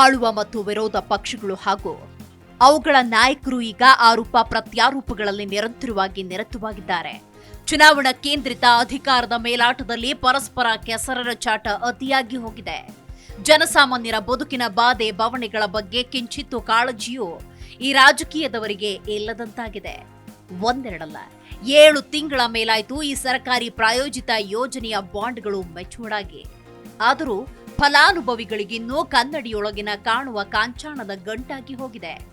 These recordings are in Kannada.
ಆಳುವ ಮತ್ತು ವಿರೋಧ ಪಕ್ಷಗಳು ಹಾಗೂ ಅವುಗಳ ನಾಯಕರು ಈಗ ಆರೋಪ ಪ್ರತ್ಯಾರೋಪಗಳಲ್ಲಿ ನಿರಂತರವಾಗಿ ನಿರತವಾಗಿದ್ದಾರೆ. ಚುನಾವಣಾ ಕೇಂದ್ರಿತ ಅಧಿಕಾರದ ಮೇಲಾಟದಲ್ಲಿ ಪರಸ್ಪರ ಕೆಸರರ ಚಾಟ ಅತಿಯಾಗಿ ಹೋಗಿದೆ. ಜನಸಾಮಾನ್ಯರ ಬದುಕಿನ ಬಾಧೆ ಬವಣೆಗಳ ಬಗ್ಗೆ ಕಿಂಚಿತ್ತು ಕಾಳಜಿಯು ಈ ರಾಜಕೀಯದವರಿಗೆ ಇಲ್ಲದಂತಾಗಿದೆ. ಒಂದೆರಡಲ್ಲ, ಏಳು ತಿಂಗಳ ಮೇಲಾಯಿತು ಈ ಸರ್ಕಾರಿ ಪ್ರಾಯೋಜಿತ ಯೋಜನೆಯ ಬಾಂಡ್ಗಳು ಮೆಚೂರ್ಡ್ ಆಗಿ. ಆದರೂ ಫಲಾನುಭವಿಗಳಿಗಿನ್ನೂ ಕನ್ನಡಿಯೊಳಗಿನ ಕಾಣುವ ಕಾಂಚಾಣದ ಗಂಟಾಗಿ ಹೋಗಿದೆ.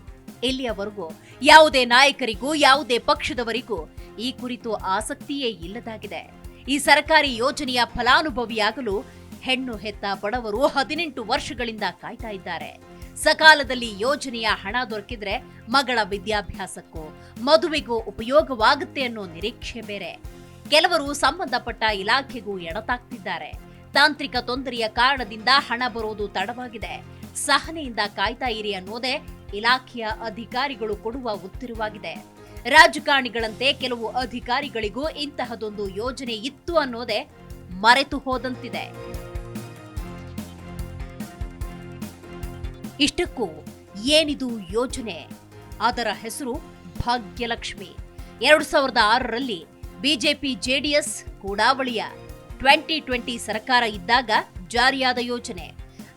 ಇಲ್ಲಿಯವರೆಗೂ ಯಾವುದೇ ನಾಯಕರಿಗೂ, ಯಾವುದೇ ಪಕ್ಷದವರಿಗೂ ಈ ಕುರಿತು ಆಸಕ್ತಿಯೇ ಇಲ್ಲದಾಗಿದೆ. ಈ ಸರ್ಕಾರಿ ಯೋಜನೆಯ ಫಲಾನುಭವಿಯಾಗಲು ಹೆಣ್ಣು ಹೆತ್ತ ಬಡವರು ಹದಿನೆಂಟು ವರ್ಷಗಳಿಂದ ಕಾಯ್ತಾ ಇದ್ದಾರೆ. ಸಕಾಲದಲ್ಲಿ ಯೋಜನೆಯ ಹಣ ದೊರಕಿದ್ರೆ ಮಗಳ ವಿದ್ಯಾಭ್ಯಾಸಕ್ಕೂ, ಮದುವೆಗೂ ಉಪಯೋಗವಾಗುತ್ತೆ ಅನ್ನೋ ನಿರೀಕ್ಷೆ ಬೇರೆ. ಕೆಲವರು ಸಂಬಂಧಪಟ್ಟ ಇಲಾಖೆಗೂ ಎಡತಾಗ್ತಿದ್ದಾರೆ. ತಾಂತ್ರಿಕ ತೊಂದರೆಯ ಕಾರಣದಿಂದ ಹಣ ಬರೋದು ತಡವಾಗಿದೆ. ಸಹನೆಯಿಂದ ಕಾಯ್ತಾ ಇರಿ ಅನ್ನೋದೇ ಇಲಾಖೆಯ ಅಧಿಕಾರಿಗಳು ಕೊಡುವ ಉತ್ತರವಾಗಿದೆ. ರಾಜಕಾರಣಿಗಳಂತೆ ಕೆಲವು ಅಧಿಕಾರಿಗಳಿಗೂ ಇಂತಹದೊಂದು ಯೋಜನೆ ಇತ್ತು ಅನ್ನೋದೇ ಮರೆತು ಹೋದಂತಿದೆ. ಇಷ್ಟಕ್ಕೂ ಏನಿದು ಯೋಜನೆ? ಅದರ ಹೆಸರು ಭಾಗ್ಯಲಕ್ಷ್ಮಿ. ಎರಡು ಸಾವಿರದ ಆರರಲ್ಲಿ ಬಿಜೆಪಿ ಜೆಡಿಎಸ್ ಕೂಡಾವಳಿಯ ಟ್ವೆಂಟಿ ಟ್ವೆಂಟಿ ಸರ್ಕಾರ ಇದ್ದಾಗ ಜಾರಿಯಾದ ಯೋಜನೆ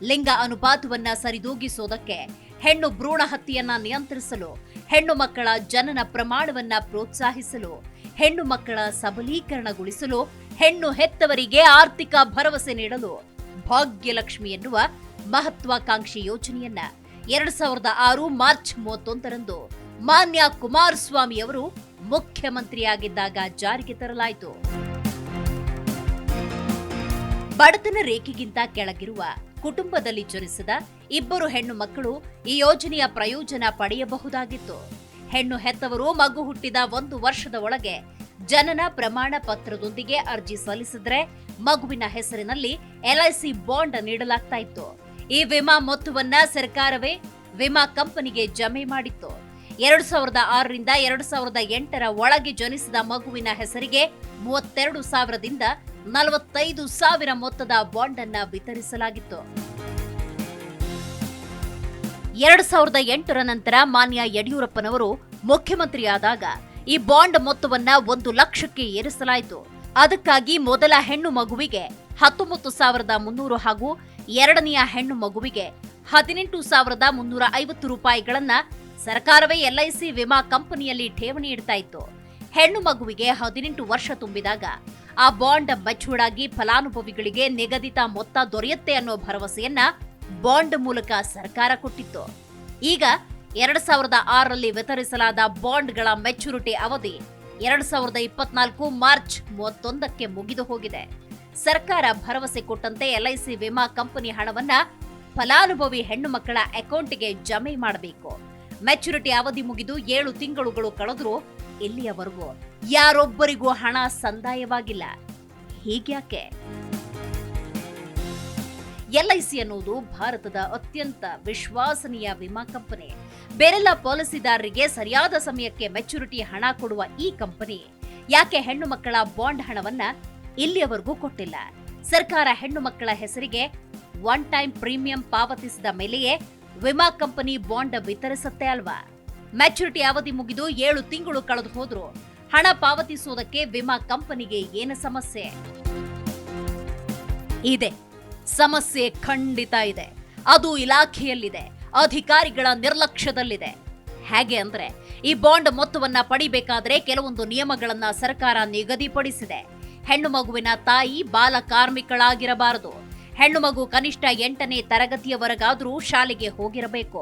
ಲಿಂಗ ಅನುಪಾತವನ್ನ ಸರಿದೂಗಿಸೋದಕ್ಕೆ ಹೆಣ್ಣು ಭ್ರೂಣ ಹತ್ಯೆಯನ್ನ ನಿಯಂತ್ರಿಸಲು, ಹೆಣ್ಣು ಮಕ್ಕಳ ಜನನ ಪ್ರಮಾಣವನ್ನ ಪ್ರೋತ್ಸಾಹಿಸಲು, ಹೆಣ್ಣು ಮಕ್ಕಳ ಸಬಲೀಕರಣಗೊಳಿಸಲು, ಹೆಣ್ಣು ಹೆತ್ತವರಿಗೆ ಆರ್ಥಿಕ ಭರವಸೆ ನೀಡಲು ಭಾಗ್ಯಲಕ್ಷ್ಮಿ ಎನ್ನುವ ಮಹತ್ವಾಕಾಂಕ್ಷಿ ಯೋಜನೆಯನ್ನ ಎರಡ್ ಸಾವಿರದ ಆರು ಮಾರ್ಚ್ ಮೂವತ್ತೊಂದರಂದು ಮಾನ್ಯ ಕುಮಾರಸ್ವಾಮಿ ಅವರು ಮುಖ್ಯಮಂತ್ರಿಯಾಗಿದ್ದಾಗ ಜಾರಿಗೆ ತರಲಾಯಿತು. ಬಡತನ ರೇಖೆಗಿಂತ ಕೆಳಗಿರುವ ಕುಟುಂಬದಲ್ಲಿ ಜನಿಸಿದ ಇಬ್ಬರು ಹೆಣ್ಣು ಮಕ್ಕಳು ಈ ಯೋಜನೆಯ ಪ್ರಯೋಜನ ಪಡೆಯಬಹುದಾಗಿತ್ತು. ಹೆಣ್ಣು ಹೆತ್ತವರು ಮಗು ಹುಟ್ಟಿದ ಒಂದು ವರ್ಷದ ಒಳಗೆ ಜನನ ಪ್ರಮಾಣ ಪತ್ರದೊಂದಿಗೆ ಅರ್ಜಿ ಸಲ್ಲಿಸಿದ್ರೆ ಮಗುವಿನ ಹೆಸರಿನಲ್ಲಿ ಎಲ್ಐಸಿ ಬಾಂಡ್ ನೀಡಲಾಗ್ತಾ ಇತ್ತು ಈ ವಿಮಾ ಮೊತ್ತವನ್ನ ಸರ್ಕಾರವೇ ವಿಮಾ ಕಂಪನಿಗೆ ಜಮೆ ಮಾಡಿತ್ತು. ಎರಡು ಸಾವಿರದ ಆರರಿಂದ ಎರಡು ಸಾವಿರದ ಎಂಟರ ಒಳಗೆ ಜನಿಸಿದ ಮಗುವಿನ ಹೆಸರಿಗೆ ಮೂವತ್ತೆರಡು ಸಾವಿರದಿಂದ ನಲವತ್ತೈದು ಸಾವಿರ ಮೊತ್ತದ ಬಾಂಡ್ ಅನ್ನ ವಿತರಿಸಲಾಗಿತ್ತು. ಎರಡ್ ಸಾವಿರದ ಎಂಟರ ನಂತರ ಮಾನ್ಯ ಯಡಿಯೂರಪ್ಪನವರು ಮುಖ್ಯಮಂತ್ರಿಯಾದಾಗ ಈ ಬಾಂಡ್ ಮೊತ್ತವನ್ನ ಒಂದು ಲಕ್ಷಕ್ಕೆ ಏರಿಸಲಾಯಿತು. ಅದಕ್ಕಾಗಿ ಮೊದಲ ಹೆಣ್ಣು ಮಗುವಿಗೆ ಹತ್ತೊಂಬತ್ತು ಸಾವಿರದ ಮುನ್ನೂರು ಹಾಗೂ ಎರಡನೆಯ ಹೆಣ್ಣು ಮಗುವಿಗೆ ಹದಿನೆಂಟು ಸಾವಿರದ ಮುನ್ನೂರ ಐವತ್ತು ರೂಪಾಯಿಗಳನ್ನ ಸರ್ಕಾರವೇ ಎಲ್ಐಸಿ ವಿಮಾ ಕಂಪನಿಯಲ್ಲಿ ಠೇವಣಿ ಇಡ್ತಾ ಇತ್ತು. ಹೆಣ್ಣು ಮಗುವಿಗೆ ಹದಿನೆಂಟು ವರ್ಷ ತುಂಬಿದಾಗ ಆ ಬಾಂಡ್ ಮೆಚೂರ್ಡ್ ಫಲಾನುಭವಿಗಳಿಗೆ ನಿಗದಿತ ಮೊತ್ತ ದೊರೆಯುತ್ತೆ ಅನ್ನೋ ಭರವಸೆಯನ್ನ ಬಾಂಡ್ ಮೂಲಕ ಸರ್ಕಾರ ಕೊಟ್ಟಿತ್ತು. ಈಗ ಎರಡ್ ಸಾವಿರದ ಆರರಲ್ಲಿ ವಿತರಿಸಲಾದ ಬಾಂಡ್ಗಳ ಮೆಚುರಿಟಿ ಅವಧಿ ಎರಡ್ ಸಾವಿರದ ಇಪ್ಪತ್ನಾಲ್ಕು ಮಾರ್ಚ್ ಮೂವತ್ತೊಂದಕ್ಕೆ ಮುಗಿದು ಹೋಗಿದೆ. ಸರ್ಕಾರ ಭರವಸೆ ಕೊಟ್ಟಂತೆ ಎಲ್ಐಸಿ ವಿಮಾ ಕಂಪನಿ ಹಣವನ್ನ ಫಲಾನುಭವಿ ಹೆಣ್ಣು ಮಕ್ಕಳ ಅಕೌಂಟ್ಗೆ ಜಮೆ ಮಾಡಬೇಕು. ಮೆಚುರಿಟಿ ಅವಧಿ ಮುಗಿದು ಏಳು ತಿಂಗಳುಗಳು ಕಳೆದರೂ ಇಲ್ಲಿಯವರೆಗೂ ಯಾರೊಬ್ಬರಿಗೂ ಹಣ ಸಂದಾಯವಾಗಿಲ್ಲ. ಹೀಗ್ಯಾಕೆ? ಎಲ್ಐಸಿ ಅನ್ನುವುದು ಭಾರತದ ಅತ್ಯಂತ ವಿಶ್ವಾಸನೀಯ ವಿಮಾ ಕಂಪನಿ. ಬೇರೆಲ್ಲ ಪಾಲಿಸಿದಾರರಿಗೆ ಸರಿಯಾದ ಸಮಯಕ್ಕೆ ಮೆಚುರಿಟಿ ಹಣ ಕೊಡುವ ಈ ಕಂಪನಿ. ಯಾಕೆ ಹೆಣ್ಣು ಮಕ್ಕಳ ಬಾಂಡ್ ಹಣವನ್ನ ಇಲ್ಲಿಯವರೆಗೂ ಕೊಟ್ಟಿಲ್ಲ? ಸರ್ಕಾರ ಹೆಣ್ಣು ಮಕ್ಕಳ ಹೆಸರಿಗೆ ಒನ್ ಟೈಮ್ ಪ್ರೀಮಿಯಂ ಪಾವತಿಸಿದ ಮೇಲೆಯೇ ವಿಮಾ ಕಂಪನಿ ಬಾಂಡ್ ವಿತರಿಸುತ್ತೆ ಅಲ್ವಾ? ಮ್ಯಾಚುರಿಟಿ ಅವಧಿ ಮುಗಿದು ಏಳು ತಿಂಗಳು ಕಳೆದು ಹೋದ್ರು. ಹಣ ಪಾವತಿಸುವುದಕ್ಕೆ ವಿಮಾ ಕಂಪನಿಗೆ ಏನು ಸಮಸ್ಯೆ? ಇದೆ. ಸಮಸ್ಯೆ ಖಂಡಿತ ಇದೆ. ಅದು ಇಲಾಖೆಯಲ್ಲಿದೆ. ಅಧಿಕಾರಿಗಳ ನಿರ್ಲಕ್ಷ್ಯದಲ್ಲಿದೆ. ಹೇಗೆ ಅಂದ್ರೆ, ಈ ಬಾಂಡ್ ಮೊತ್ತವನ್ನ ಪಡಿಬೇಕಾದ್ರೆ ಕೆಲವೊಂದು ನಿಯಮಗಳನ್ನ ಸರ್ಕಾರ ನಿಗದಿಪಡಿಸಿದೆ. ಹೆಣ್ಣು ಮಗುವಿನ ತಾಯಿ, ಬಾಲ ಕಾರ್ಮಿಕಳಾಗಿರಬಾರದು. ಹೆಣ್ಣು ಮಗು ಕನಿಷ್ಠ ಎಂಟನೇ ತರಗತಿಯವರೆಗಾದರೂ ಶಾಲೆಗೆ ಹೋಗಿರಬೇಕು.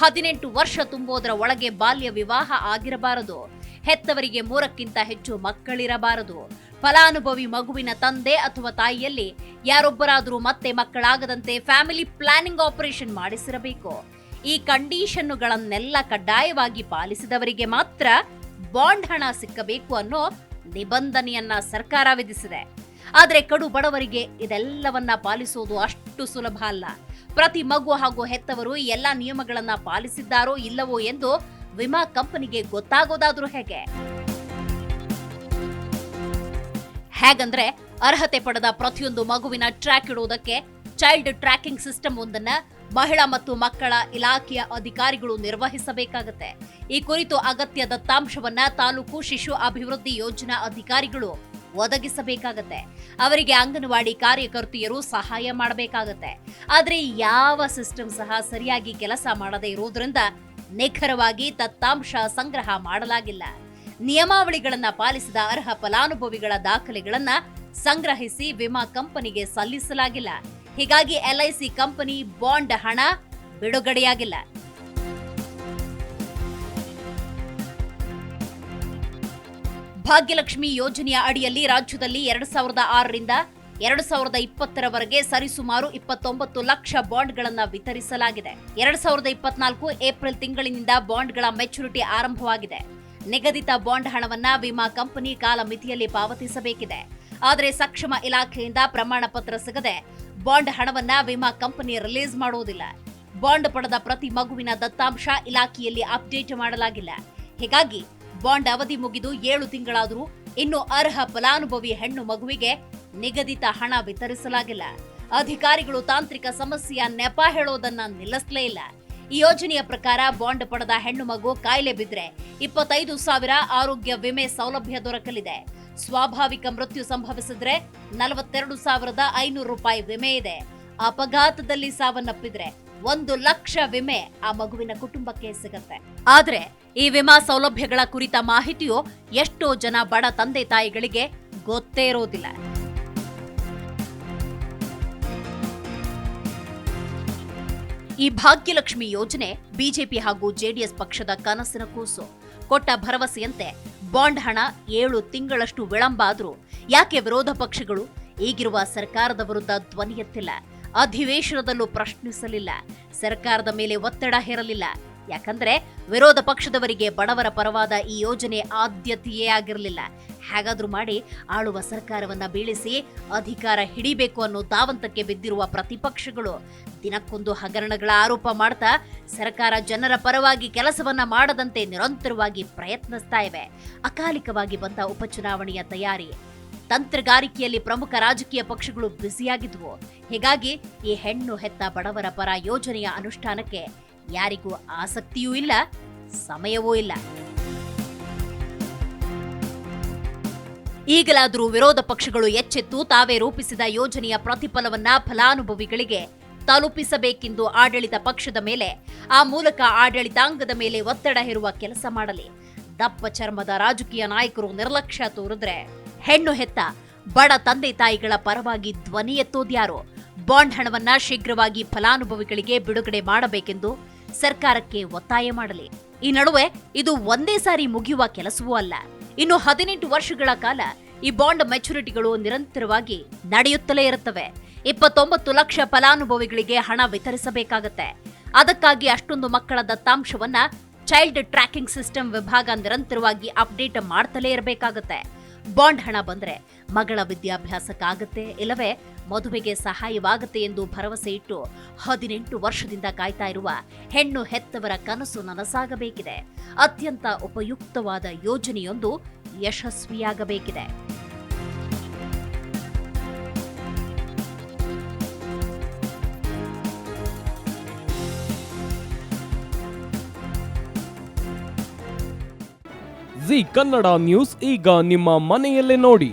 ಹದಿನೆಂಟು ವರ್ಷ ತುಂಬೋದರ ಒಳಗೆ ಬಾಲ್ಯ ವಿವಾಹ ಆಗಿರಬಾರದು. ಹೆತ್ತವರಿಗೆ ಮೂರಕ್ಕಿಂತ ಹೆಚ್ಚು ಮಕ್ಕಳಿರಬಾರದು. ಫಲಾನುಭವಿ ಮಗುವಿನ ತಂದೆ ಅಥವಾ ತಾಯಿಯಲ್ಲಿ ಯಾರೊಬ್ಬರಾದರೂ ಮತ್ತೆ ಮಕ್ಕಳಾಗದಂತೆ ಫ್ಯಾಮಿಲಿ ಪ್ಲಾನಿಂಗ್ ಆಪರೇಷನ್ ಮಾಡಿಸಿರಬೇಕು. ಈ ಕಂಡೀಷನ್ನುಗಳನ್ನೆಲ್ಲ ಕಡ್ಡಾಯವಾಗಿ ಪಾಲಿಸಿದವರಿಗೆ ಮಾತ್ರ ಬಾಂಡ್ ಹಣ ಸಿಕ್ಕಬೇಕು ಅನ್ನೋ ನಿಬಂಧನೆಯನ್ನ ಸರ್ಕಾರ ವಿಧಿಸಿದೆ. ಆದರೆ ಕಡು ಬಡವರಿಗೆ ಇದೆಲ್ಲವನ್ನ ಪಾಲಿಸೋದು ಅಷ್ಟು ಸುಲಭ ಅಲ್ಲ. ಪ್ರತಿ ಮಗು ಹಾಗೂ ಹೆತ್ತವರು ಎಲ್ಲ ನಿಯಮಗಳನ್ನ ಪಾಲಿಸಿದ್ದಾರೋ ಇಲ್ಲವೋ ಎಂದು ವಿಮಾ ಕಂಪನಿಗೆ ಗೊತ್ತಾಗೋದಾದ್ರೂ ಹೇಗೆ? ಹೇಗಂದ್ರೆ ಅರ್ಹತೆ ಪಡೆದ ಪ್ರತಿಯೊಂದು ಮಗುವಿನ ಟ್ರ್ಯಾಕ್ ಇಡುವುದಕ್ಕೆ ಚೈಲ್ಡ್ ಟ್ರ್ಯಾಕಿಂಗ್ ಸಿಸ್ಟಮ್ ಒಂದನ್ನ ಮಹಿಳಾ ಮತ್ತು ಮಕ್ಕಳ ಇಲಾಖೆಯ ಅಧಿಕಾರಿಗಳು ನಿರ್ವಹಿಸಬೇಕಾಗತ್ತೆ. ಈ ಕುರಿತು ಅಗತ್ಯ ದತ್ತಾಂಶವನ್ನ ತಾಲೂಕು ಶಿಶು ಅಭಿವೃದ್ಧಿ ಯೋಜನಾ ಅಧಿಕಾರಿಗಳು ಒದಗಿಸಬೇಕಾಗತ್ತೆ. ಅವರಿಗೆ ಅಂಗನವಾಡಿ ಕಾರ್ಯಕರ್ತೆಯರು ಸಹಾಯ ಮಾಡಬೇಕಾಗತ್ತೆ. ಆದರೆ ಯಾವ ಸಿಸ್ಟಮ್ ಸಹ ಸರಿಯಾಗಿ ಕೆಲಸ ಮಾಡದೇ ಇರುವುದರಿಂದ ನಿಖರವಾಗಿ ದತ್ತಾಂಶ ಸಂಗ್ರಹ ಮಾಡಲಾಗಿಲ್ಲ. ನಿಯಮಾವಳಿಗಳನ್ನ ಪಾಲಿಸಿದ ಅರ್ಹ ಫಲಾನುಭವಿಗಳ ದಾಖಲೆಗಳನ್ನ ಸಂಗ್ರಹಿಸಿ ವಿಮಾ ಕಂಪನಿಗೆ ಸಲ್ಲಿಸಲಾಗಿಲ್ಲ. ಹೀಗಾಗಿ ಎಲ್ಐಸಿ ಕಂಪನಿ ಬಾಂಡ್ ಹಣ ಬಿಡುಗಡೆಯಾಗಿಲ್ಲ. ಭಾಗ್ಯಲಕ್ಷ್ಮಿ ಯೋಜನೆಯ ಅಡಿಯಲ್ಲಿ ರಾಜ್ಯದಲ್ಲಿ ಎರಡು ಸಾವಿರದ ಆರರಿಂದ ಎರಡು ಸಾವಿರದ ಇಪ್ಪತ್ತರವರೆಗೆ ಸರಿಸುಮಾರು ಇಪ್ಪತ್ತೊಂಬತ್ತು ಲಕ್ಷ ಬಾಂಡ್ಗಳನ್ನು ವಿತರಿಸಲಾಗಿದೆ. ಎರಡು ಸಾವಿರದ ಇಪ್ಪತ್ನಾಲ್ಕು ಏಪ್ರಿಲ್ ತಿಂಗಳಿನಿಂದ ಬಾಂಡ್ಗಳ ಮೆಚುರಿಟಿ ಆರಂಭವಾಗಿದೆ. ನಿಗದಿತ ಬಾಂಡ್ ಹಣವನ್ನ ವಿಮಾ ಕಂಪನಿ ಕಾಲಮಿತಿಯಲ್ಲಿ ಪಾವತಿಸಬೇಕಿದೆ. ಆದರೆ ಸಕ್ಷಮ ಇಲಾಖೆಯಿಂದ ಪ್ರಮಾಣ ಪತ್ರ ಸಿಗದೆ ಬಾಂಡ್ ಹಣವನ್ನ ವಿಮಾ ಕಂಪನಿ ರಿಲೀಸ್ ಮಾಡುವುದಿಲ್ಲ ಬಾಂಡ್ ಪಡೆದ ಪ್ರತಿ ಮಗುವಿನ ದತ್ತಾಂಶ ಇಲಾಖೆಯಲ್ಲಿ ಅಪ್ಡೇಟ್ ಮಾಡಲಾಗಿಲ್ಲ. ಹೀಗಾಗಿ ಬಾಂಡ್ ಅವಧಿ ಮುಗಿದು ಏಳು ತಿಂಗಳಾದರೂ ಇನ್ನು ಅರ್ಹ ಫಲಾನುಭವಿ ಹೆಣ್ಣು ಮಗುವಿಗೆ ನಿಗದಿತ ಹಣ ವಿತರಿಸಲಾಗಿಲ್ಲ. ಅಧಿಕಾರಿಗಳು ತಾಂತ್ರಿಕ ಸಮಸ್ಯೆಯ ನೆಪ ಹೇಳೋದನ್ನ ನಿಲ್ಲಿಸಲೇ ಇಲ್ಲ. ಈ ಯೋಜನೆಯ ಪ್ರಕಾರ ಬಾಂಡ್ ಪಡೆದ ಹೆಣ್ಣು ಮಗು ಕಾಯಿಲೆ ಬಿದ್ರೆ ಇಪ್ಪತ್ತೈದು ಸಾವಿರ ಆರೋಗ್ಯ ವಿಮೆ ಸೌಲಭ್ಯ ದೊರಕಲಿದೆ. ಸ್ವಾಭಾವಿಕ ಮೃತ್ಯು ಸಂಭವಿಸಿದ್ರೆ ನಲವತ್ತೆರಡು ಸಾವಿರದ ಐನೂರು ರೂಪಾಯಿ ವಿಮೆ ಇದೆ. ಅಪಘಾತದಲ್ಲಿ ಸಾವನ್ನಪ್ಪಿದ್ರೆ ಒಂದು ಲಕ್ಷ ವಿಮೆ ಆ ಮಗುವಿನ ಕುಟುಂಬಕ್ಕೆ ಸಿಗತ್ತೆ. ಆದ್ರೆ ಈ ವಿಮಾ ಸೌಲಭ್ಯಗಳ ಕುರಿತ ಮಾಹಿತಿಯು ಎಷ್ಟೋ ಜನ ಬಡ ತಂದೆ ತಾಯಿಗಳಿಗೆ ಗೊತ್ತೇ ಇರೋದಿಲ್ಲ. ಈ ಭಾಗ್ಯಲಕ್ಷ್ಮಿ ಯೋಜನೆ ಬಿಜೆಪಿ ಹಾಗೂ ಜೆಡಿಎಸ್ ಪಕ್ಷದ ಕನಸಿನ ಕೂಸು. ಕೊಟ್ಟ ಭರವಸೆಯಂತೆ ಬಾಂಡ್ ಹಣ ಏಳು ತಿಂಗಳಷ್ಟು ವಿಳಂಬ ಆದರೂ ಯಾಕೆ ವಿರೋಧ ಪಕ್ಷಗಳು ಈಗಿರುವ ಸರ್ಕಾರದ ವಿರುದ್ಧ ಧ್ವನಿ ಎತ್ತಿಲ್ಲ? ಅಧಿವೇಶನದಲ್ಲೂ ಪ್ರಶ್ನಿಸಲಿಲ್ಲ. ಸರ್ಕಾರದ ಮೇಲೆ ಒತ್ತಡ ಹೇರಲಿಲ್ಲ. ಯಾಕಂದ್ರೆ ವಿರೋಧ ಪಕ್ಷದವರಿಗೆ ಬಡವರ ಪರವಾದ ಈ ಯೋಜನೆ ಆದ್ಯತೆಯೇ ಆಗಿರಲಿಲ್ಲ. ಹೇಗಾದ್ರೂ ಮಾಡಿ ಆಳುವ ಸರ್ಕಾರವನ್ನ ಬೀಳಿಸಿ ಅಧಿಕಾರ ಹಿಡಿಬೇಕು ಅನ್ನೋ ದಾವಂತಕ್ಕೆ ಬಿದ್ದಿರುವ ಪ್ರತಿಪಕ್ಷಗಳು ದಿನಕ್ಕೊಂದು ಹಗರಣಗಳ ಆರೋಪ ಮಾಡ್ತಾ ಸರ್ಕಾರ ಜನರ ಪರವಾಗಿ ಕೆಲಸವನ್ನ ಮಾಡದಂತೆ ನಿರಂತರವಾಗಿ ಪ್ರಯತ್ನಿಸ್ತಾ ಇವೆ. ಅಕಾಲಿಕವಾಗಿ ಬಂದ ಉಪಚುನಾವಣೆಯ ತಯಾರಿ. ತಂತ್ರಗಾರಿಕೆಯಲ್ಲಿ ಪ್ರಮುಖ ರಾಜಕೀಯ ಪಕ್ಷಗಳು ಬ್ಯುಸಿಯಾಗಿದ್ವು. ಹೀಗಾಗಿ ಈ ಹೆಣ್ಣು ಹೆತ್ತ ಬಡವರ ಪರ ಯೋಜನೆಯ ಅನುಷ್ಠಾನಕ್ಕೆ ಯಾರಿಗೂ ಆಸಕ್ತಿಯೂ ಇಲ್ಲ, ಸಮಯವೂ ಇಲ್ಲ. ಈಗಲಾದರೂ ವಿರೋಧ ಪಕ್ಷಗಳು ಎಚ್ಚೆತ್ತು ತಾವೇ ರೂಪಿಸಿದ ಯೋಜನೆಯ ಪ್ರತಿಫಲವನ್ನ ಫಲಾನುಭವಿಗಳಿಗೆ ತಲುಪಿಸಬೇಕೆಂದು ಆಡಳಿತ ಪಕ್ಷದ ಮೇಲೆ, ಆ ಮೂಲಕ ಆಡಳಿತಾಂಗದ ಮೇಲೆ ಒತ್ತಡ ಹೇರುವ ಕೆಲಸ ಮಾಡಲಿ. ದಪ್ಪ ಚರ್ಮದ ರಾಜಕೀಯ ನಾಯಕರು ನಿರ್ಲಕ್ಷ್ಯ ತೋರಿದ್ರೆ ಹೆಣ್ಣು ಹೆತ್ತ ಬಡ ತಂದೆ ತಾಯಿಗಳ ಪರವಾಗಿ ಧ್ವನಿ ಎತ್ತೋದ್ಯಾರು? ಬಾಂಡ್ ಹಣವನ್ನ ಶೀಘ್ರವಾಗಿ ಫಲಾನುಭವಿಗಳಿಗೆ ಬಿಡುಗಡೆ ಮಾಡಬೇಕೆಂದು ಸರ್ಕಾರಕ್ಕೆ ಒತ್ತಾಯ ಮಾಡಲಿ. ಈ ನಡುವೆ ಇದು ಒಂದೇ ಸಾರಿ ಮುಗಿಯುವ ಕೆಲಸವೂ ಅಲ್ಲ. ಇನ್ನು ಹದಿನೆಂಟು ವರ್ಷಗಳ ಕಾಲ ಈ ಬಾಂಡ್ ಮೆಚುರಿಟಿಗಳು ನಿರಂತರವಾಗಿ ನಡೆಯುತ್ತಲೇ ಇರುತ್ತವೆ. ಇಪ್ಪತ್ತೊಂಬತ್ತು ಲಕ್ಷ ಫಲಾನುಭವಿಗಳಿಗೆ ಹಣ ವಿತರಿಸಬೇಕಾಗತ್ತೆ. ಅದಕ್ಕಾಗಿ ಅಷ್ಟೊಂದು ಮಕ್ಕಳ ದತ್ತಾಂಶವನ್ನ ಚೈಲ್ಡ್ ಟ್ರ್ಯಾಕಿಂಗ್ ಸಿಸ್ಟಮ್ ವಿಭಾಗ ನಿರಂತರವಾಗಿ ಅಪ್ಡೇಟ್ ಮಾಡ್ತಲೇ ಇರಬೇಕಾಗತ್ತೆ. ಬಾಂಡ್ ಹಣ ಬಂದ್ರೆ ಮಗಳ ವಿದ್ಯಾಭ್ಯಾಸಕ್ಕಾಗತ್ತೆ, ಇಲ್ಲವೇ ಮದುವೆಗೆ ಸಹಾಯವಾಗುತ್ತೆ ಎಂದು ಭರವಸೆ ಇಟ್ಟು ಹದಿನೆಂಟು ವರ್ಷದಿಂದ ಕಾಯ್ತಾ ಇರುವ ಹೆಣ್ಣು ಹೆತ್ತವರ ಕನಸು ನನಸಾಗಬೇಕಿದೆ. ಅತ್ಯಂತ ಉಪಯುಕ್ತವಾದ ಯೋಜನೆಯೊಂದು ಯಶಸ್ವಿಯಾಗಬೇಕಿದೆ. ಜಿ ಕನ್ನಡ ನ್ಯೂಸ್ ಈಗ ನಿಮ್ಮ ಮನೆಯಲ್ಲೇ ನೋಡಿ.